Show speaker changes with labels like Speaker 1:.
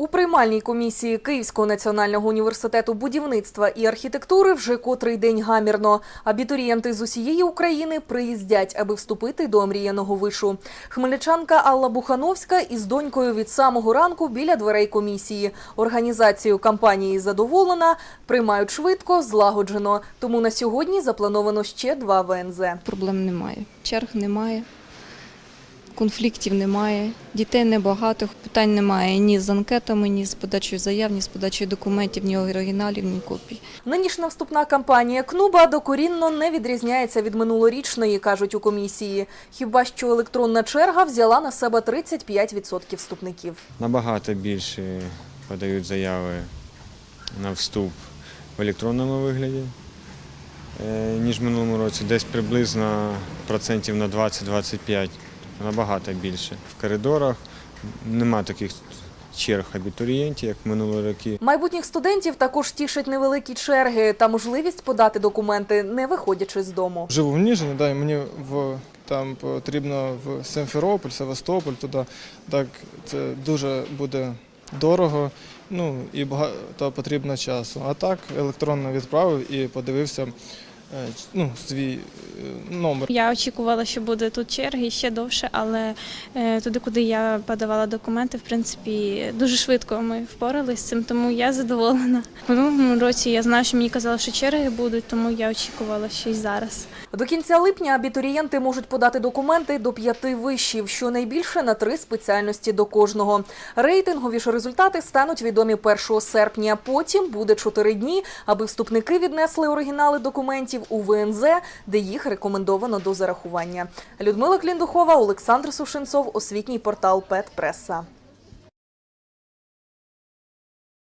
Speaker 1: У приймальній комісії Київського національного університету будівництва і архітектури вже котрий день гамірно. Абітурієнти з усієї України приїздять, аби вступити до омріяного вишу. Хмельничанка Алла Бухановська із донькою від самого ранку біля дверей комісії. Організацією кампанії задоволена, приймають швидко, злагоджено. Тому на сьогодні заплановано ще два ВНЗ.
Speaker 2: Проблем немає. Черг немає, конфліктів немає, дітей небагато, питань немає ні з анкетами, ні з подачею заяв, ні з подачею документів, ні оригіналів, ні копій.
Speaker 1: Нинішня вступна кампанія КНУБА докорінно не відрізняється від минулорічної, кажуть у комісії. Хіба що електронна черга взяла на себе 35% вступників.
Speaker 3: Набагато більше подають заяви на вступ в електронному вигляді, е, ніж в минулому році. Десь приблизно процентів на 20-25, набагато більше. В коридорах нема таких черг абітурієнтів, як минулі роки.
Speaker 1: Майбутніх студентів також тішать невеликі черги та можливість подати документи, не виходячи з дому.
Speaker 4: Живу в Ніжині, да, і мені в там потрібно в Симферополь, Севастополь туди. Так це дуже буде дорого, ну і багато потрібно часу. А так електронно відправив і подивився ну, свій е, номер.
Speaker 5: Я очікувала, що буде тут черги ще довше, але е, туди, куди я подавала документи, в принципі, дуже швидко ми впоралися з цим, тому я задоволена. В минулому році я знаю, що мені казали, що черги будуть, тому я очікувала що й зараз.
Speaker 1: До кінця липня абітурієнти можуть подати документи до п'яти вишів, щонайбільше на три спеціальності до кожного. Рейтингові ж результати стануть відомі 1 серпня. Потім буде чотири дні, аби вступники віднесли оригінали документів у ВНЗ, де їх рекомендовано до зарахування. Людмила Кліндухова, Олександр Сушенцов, освітній портал Петпреса.